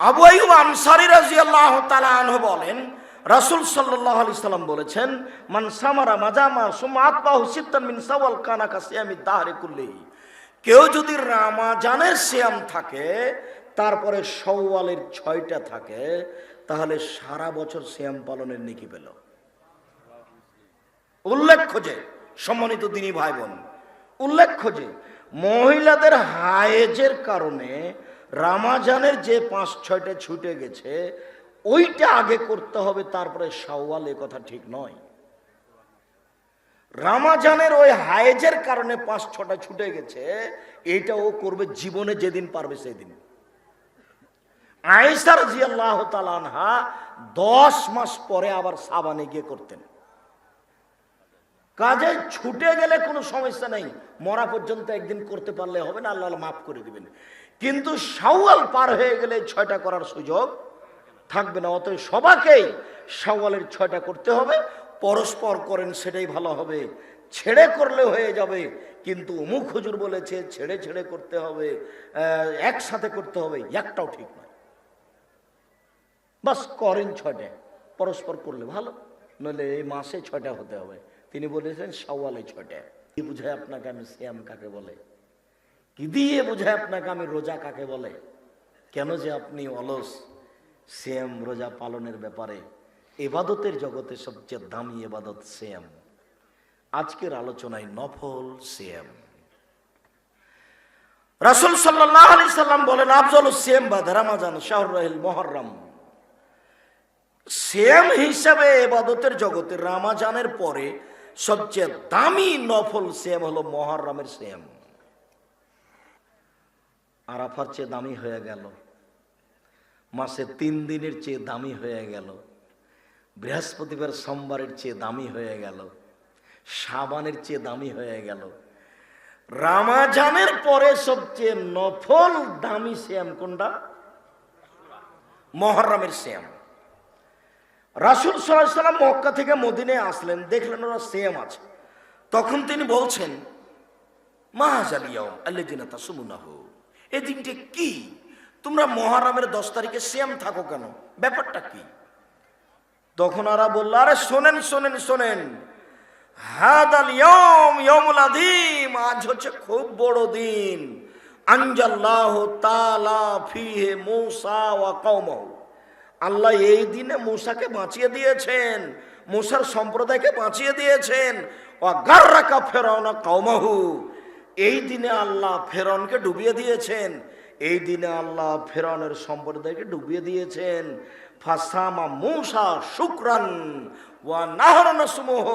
আবু আইব আনসারি রাজিয়াল্লাহ তালাহ বলেন, রাসুল সাল্লাহ আলি সাল্লাম বলেছেন, মান সামারা মাজামা সুমাতবাহু সিত্তান মিন সাওয়াল কানা কাসিয়ামি দাহরে কুল্লিহি। কেউ যদি রামাজানের শ্যাম থাকে, তারপরে সওয়ালের ছয়টা থাকে, তাহলে সারা বছর শ্যাম পালনের নেকি পেল। উল্লেখ্য যে, সম্মানিত দিনী ভাই বোন উল্লেখ্য যে, মহিলাদের হায়েজের কারণে রামাজানের যে পাঁচ, ছয়টা ছুটে গেছে, ওইটা আগে করতে হবে, তারপরে সাওয়াল এ কথা ঠিক নয়। রামাজানের ওই হায়েজের কারণে পাঁচ, ছটা ছুটে গেছে, এটা ও করবে জীবনে যেদিন পারবে সেদিন। আয়েসার জিয়াল্লাহ তালানহা দশ মাস পরে আবার সাবানে গিয়ে করতেন। কাজে ছুটে গেলে কোনো সমস্যা নেই, মরা পর্যন্ত একদিন করতে পারলে হবে না, আল্লাহ মাফ করে দিবেন। কিন্তু সাওয়াল পার হয়ে গেলে ছয়টা করার সুযোগ থাকবে না। অতএব সবাকেই সাওয়ালের ছয়টা করতে হবে। পরস্পর করেন সেটাই ভালো হবে। ছেড়ে করলে হয়ে যাবে, কিন্তু অমুক হুজুর বলেছে, ছেড়ে ছেড়ে করতে হবে একসাথে করতে হবে, একটাও ঠিক নয়। বাস করেন ছয়টা, পরস্পর করলে ভালো, নইলে এই মাসে ছয়টা হতে হবে। তিনি বলেছেন সওয়ালে ছয়টা। কি বুঝায় আপনাকে আমি শ্যাম কাকে বলে? কি দিয়ে বুঝায় আপনাকে আমি রোজা কাকে বলে? কেন যে আপনি অলস? শ্যাম রোজা পালনের ব্যাপারে এবাদতের জগতে সবচেয়ে দামি এবাদত শ্যাম। আজকের আলোচনায় নফল শ্যাম। রাসুল সাল্লাহ আলি সাল্লাম বলেন, আফজল শ্যাম বা রামাজান শাহর রাহিল মহরম। শ্যাম হিসাবে এবাদতের জগতে রামাজানের পরে সবচেয়ে দামি নফল শ্যাম হলো মহরমের শ্যাম। আরাফার চেয়ে দামি হয়ে গেল। মাসে তিন দিনের চেয়ে দামি হয়ে গেল। বৃহস্পতিবার সোমবারের চেয়ে দামি হয়ে গেল। সাবানের চেয়ে দামি হয়ে গেল। রামাজানের পরে সবচেয়ে নফল দামি শ্যাম কোনটা? মহরমের শ্যাম। রাসুল সাল্লাম মক্কা থেকে মদিনে আসলেন, দেখলেন ওরা শ্যাম আছে। তখন তিনি বলছেন মাহাজালিয়াও আল্লাহ তাসুমুনাহ। এই দিনটি কি? তোমরা মহারামের দশ তারিখে সেম থাকো কেন? ব্যাপারটা কি? তখন ওরা বলল, আরে শোনেন শোনেন শোনেন। হাদাল ইয়ম ইয়মুল আদিম আজ হচ্ছে খুব বড় দিন। আনজাল্লাহ তালা ফিহে মূসা ওয়া কওমাহু। আল্লাহ এই দিনে মূসাকে বাঁচিয়ে দিয়েছেন, মূসার সম্প্রদায়কে বাঁচিয়ে দিয়েছেন। ও গার্রাকা ফেরাউনা কওমাহু। এই দিনে আল্লাহ ফেরনকে ডুবিয়ে দিয়েছেন। এই দিনে আল্লাহ ফেরনের সম্প্রদায়কে ডুবিয়ে দিয়েছেন। ফাসামা মূসা শুক্রান ওয়া নাহরান সুমোহ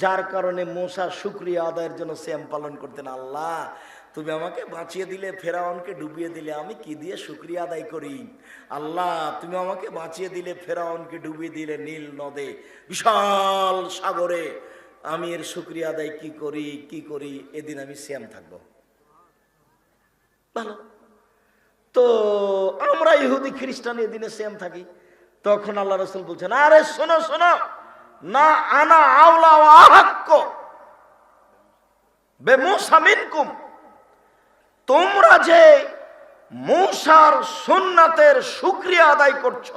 যার কারণে মূসা শুক্রিয়া আদায়ের জন্য শ্যাম পালন করতেন। আল্লাহ, তুমি আমাকে বাঁচিয়ে দিলে, ফেরাউনকে ডুবিয়ে দিলে, আমি কি দিয়ে শুক্রিয়া আদায় করি? আল্লাহ, তুমি আমাকে বাঁচিয়ে দিলে, ফেরাউনকে ডুবিয়ে দিলে নীল নদে, বিশাল সাগরে। আমি এর শুক্রিয়া আদায় কি করি কি করি, এদিন আমি শ্যাম থাকব। ভালো। তো আমরা ইহুদি খ্রিস্টান এদিনে সেম থাকি। তখন আল্লাহ রসুল বলছেন, আরে শোনো শোনো, না আনা আওলা তোমরা যে মূসার সুন্নাতের শুক্রিয়া আদায় করছ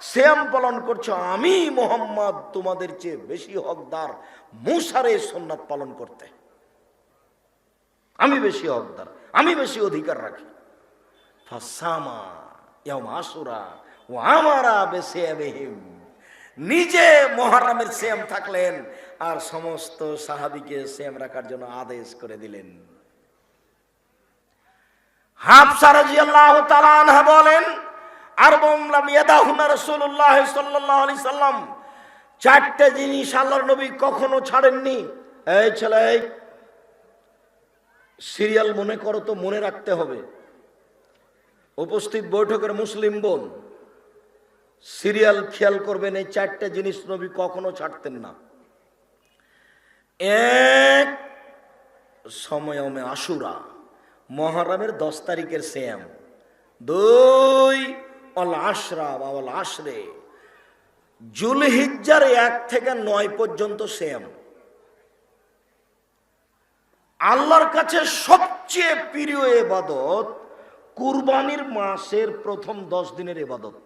শ্যাম পালন করছ, আমি মোহাম্মদ তোমাদের চেয়ে বেশি হকদার, মুসারে এই পালন করতে। আমি বেশি হকদার, আমি বেশি অধিকার রাখি। নিজে মহারামের সেম থাকলেন আর সমস্ত সাহাবিকে সেম রাখার জন্য আদেশ করে দিলেন। হাফসা রাদিয়াল্লাহু তাআলা আনহা বলেন আর রাসূলুল্লাহ সাল্লাল্লাহু আলাইহি সাল্লাম। চারটে জিনিস আল্লাহর নবী কখনো ছাড়েননি। এই ছেলে সিরিয়াল মনে করো তো মনে রাখতে হবে। উপস্থিত বৈঠকের মুসলিম বোন, সিরিয়াল খেয়াল করবেন, এই চারটে জিনিস নবী কখনো ছাড়তেন না। এক সময়মে আশুরা, মহারামের দশ তারিখের শ্যাম। দুই অল আশরা বা জুলহিজ্জার এক থেকে নয় পর্যন্ত শ্যাম। আল্লাহর কাছে সবচেয়ে প্রিয় এবাদত কুরবানির মাসের প্রথম দশ দিনের এবাদত।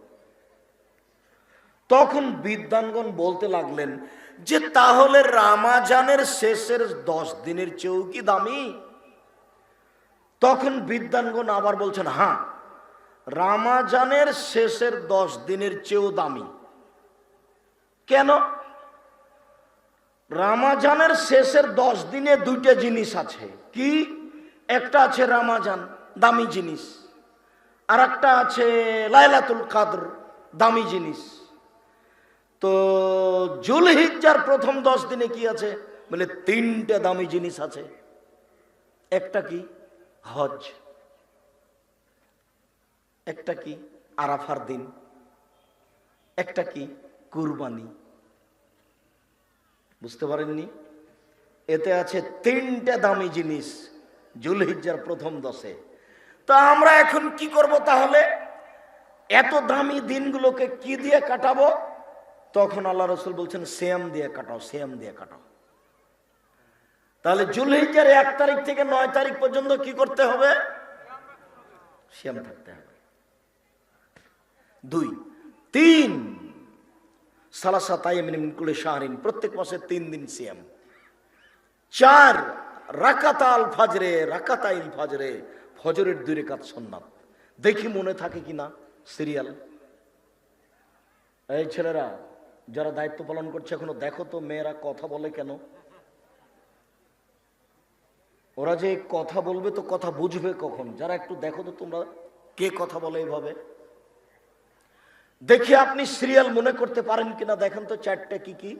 তখন বিদ্বানগণ বলতে লাগলেন যে, তাহলে রামাজানের শেষের দশ দিনের চেয়েও দামি? তখন বিদ্বানগণ আবার বলছেন হ্যাঁ রামাজানের শেষের দশ দিনের চেয়েও দামি। কেন? রামাজানের শেষের দশ দিনে দুইটা জিনিস আছে। কি? একটা আছে রামাজান, দামি জিনিস। আর একটা আছে লাইলাতুল কাদর, দামি জিনিস। তো জুলহিজ্জার প্রথম দশ দিনে কি আছে? বলে তিনটে দামি জিনিস আছে। একটা কি? হজ। একটা কি আরাফার দিন, একটা কি কুরবানি। বুঝতে পারেননি? এতে আছে তিনটে দামি জিনিস জুলহিজ্জার প্রথম দশে। তা আমরা এখন কি করব তাহলে? এত দামি দিনগুলোকে কি দিয়ে কাটাবো? তখন আল্লাহ রসুল বলছেন, শ্যাম দিয়ে কাটাও, শ্যাম দিয়ে কাটাও। তাহলে জুলহিজ্জার এক তারিখ থেকে নয় তারিখ পর্যন্ত কি করতে হবে? শ্যাম থাকতে হবে। দুই, তিন। সালাসা কুলে শাহরিন, প্রত্যেক মাসে তিন দিন সিয়াম। চার রাকাতাল ফাজরে রাকাতাইল ফাজরে, ফজরের দুই রেখাত সন্ন্যাত। দেখি মনে থাকে কিনা সিরিয়াল? এই ছেলেরা, যারা দায়িত্ব পালন করছে এখনও, দেখো তো মেয়েরা কথা বলে কেন? ওরা যে কথা বলবে তো কথা বুঝবে কখন? যারা একটু দেখো তো তোমরা, কে কথা বলে এইভাবে? দেখে আপনি সিরিয়াল মনে করতে পারেন কিনা, দেখেন তো চারটে কি কি?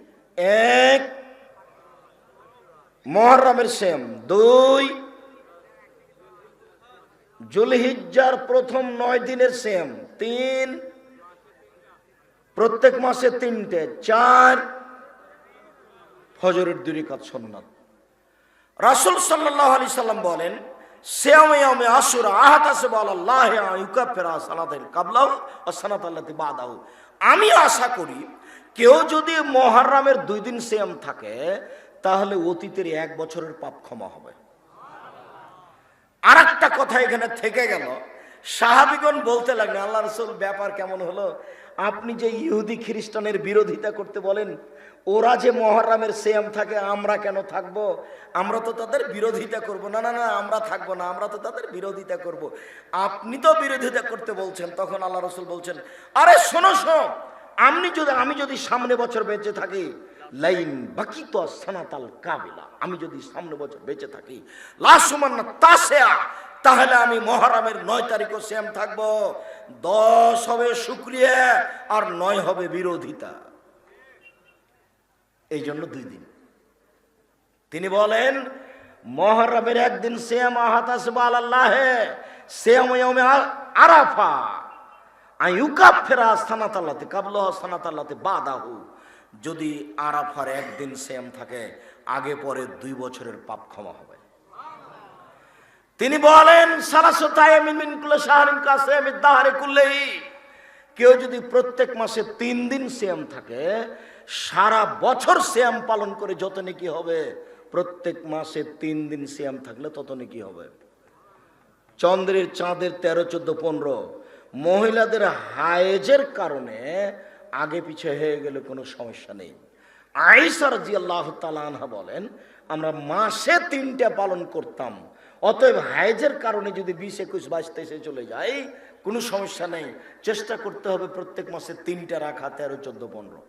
এক, মহরমের সেম। দুই, জুলহিজ্জার প্রথম নয় দিনের সেম। তিন, প্রত্যেক মাসে তিনটে। চার, ফজরের দুই কাজ সন্ন্যাত রাসুল সাল্লাহ আলি সাল্লাম বলেন শ্যামে আসুরা আহাত আছে বল আল্লাহ আল্লাহ বাদাও আমি আশা করি কেউ যদি মহারামের দুই দিন শ্যাম থাকে, তাহলে অতীতের এক বছরের পাপ ক্ষমা হবে। আর একটা কথা এখানে থেকে গেল। সাহাবিগণ বলতে লাগলেন, আল্লাহ রসুল, ব্যাপার কেমন হলো? আপনি যে ইহুদি খ্রিস্টানের বিরোধিতা করতে বলেন ওরা যে মহরমের সেম থাকে, আমরা কেন থাকব? আমরা তো তাদের বিরোধিতা করব। না না না, আমরা থাকব না, আমরা তো তাদের বিরোধিতা করব। আপনি তো বিরোধিতা করতে বলছেন, তখন আল্লাহ রসুল বলছেন, আরে শোনো শোনো আপনি যদি, আমি যদি সামনে বছর বেঁচে থাকি, লাইন বাকি তো সানাতাল কাবিলা, আমি যদি সামনে বছর বেঁচে থাকি লাসুমান্না তাসেয়া, তাহলে আমি মহারামের নয় তারিখও সেম থাকব। দশ হবে শুক্রিয়া, আর নয় হবে বিরোধিতা। এই জন্য দুই দিন। তিনি বলেন, মহরমের একদিন শ্যাম আহাতাসবাল আল্লাহে শ্যাম আরাফা আইউকাপ ফেরা স্থানাত আল্লাতে কাবল স্থানাত আল্লাতে বাদাহু। যদি আরাফার একদিন শ্যাম থাকে, আগে পরে দুই বছরের পাপ ক্ষমা হবে। তিনি বলেন কেউ যদি প্রত্যেক মাসে তিন দিন শ্যাম থাকে সারা বছর শ্যাম পালন করে যত নাকি হবে, প্রত্যেক মাসে তিন দিন শ্যাম থাকলে তত নাকি হবে? চন্দ্রের চাঁদের তেরো, চোদ্দ, পনেরো, মহিলাদের হায়েজের কারণে আগে পিছে হয়ে গেলে কোনো সমস্যা নেই। আইসার জি আল্লাহ তালানহা বলেন, আমরা মাসে তিনটা পালন করতাম, অতএব হাইজের কারণে যদি বিশ, একুশ, বাইশ, তেইশে চলে যায় কোনো সমস্যা নেই। চেষ্টা করতে হবে প্রত্যেক মাসে তিনটা রাখা, তেরো, চোদ্দ, পনেরো।